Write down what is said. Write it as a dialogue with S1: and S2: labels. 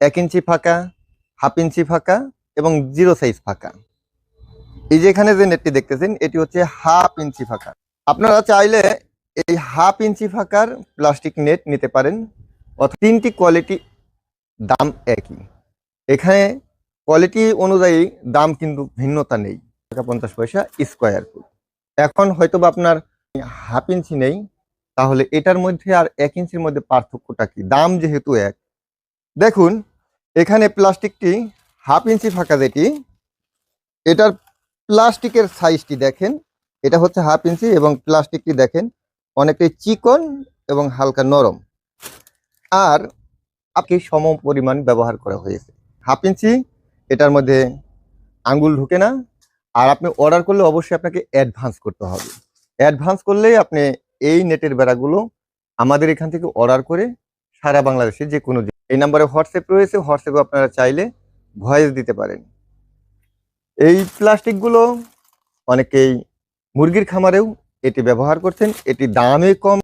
S1: এক ইঞ্চি ফাঁকা, half inch ফাঁকা এবং জিরো সাইজ ফাঁকা। এই যে এখানে যে নেটটি দেখতেছেন, এটি হচ্ছে হাফ ইঞ্চি ফাঁকা। আপনারা চাইলে এই হাফ ইঞ্চি ফাঁকার প্লাস্টিক নেট নিতে পারেন, অর্থাৎ তিনটি কোয়ালিটি দাম একই। এখানে কোয়ালিটি অনুযায়ী দাম কিন্তু ভিন্নতা নেই, টাকা পঞ্চাশ পয়সা স্কোয়ার ফুট। এখন হয়তো বা আপনার হাফ ইঞ্চি নেই, তাহলে এটার মধ্যে আর এক ইঞ্চির মধ্যে পার্থক্যটা কি? দাম যেহেতু এক দেখুন, এখানে প্লাস্টিকটি হাফ ইঞ্চি ফাঁকা যেটি, এটার প্লাস্টিকের সাইজটি দেখেন, এটা হচ্ছে হাফ ইঞ্চি এবং প্লাস্টিকটি দেখেন অনেকটাই চিকন এবং হালকা নরম। আর আপনি সম পরিমাণ ব্যবহার করা হয়েছে। হাফ ইঞ্চি, এটার মধ্যে আঙ্গুল ঢুকে না। আর আপনি অর্ডার করলে অবশ্যই আপনাকে অ্যাডভান্স করতে হবে। অ্যাডভান্স করলেই আপনি এই নেটের বেড়াগুলো আমাদের এখান থেকে অর্ডার করে সারা বাংলাদেশে যে কোনো এই নাম্বারে হোয়াটসঅ্যাপ রয়েছে, হোয়াটসঅ্যাপে আপনারা চাইলে ভয়েস দিতে পারেন। এই প্লাস্টিকগুলো অনেকেই মুরগির খামারেও এটি ব্যবহার করছেন, এটি দামে কম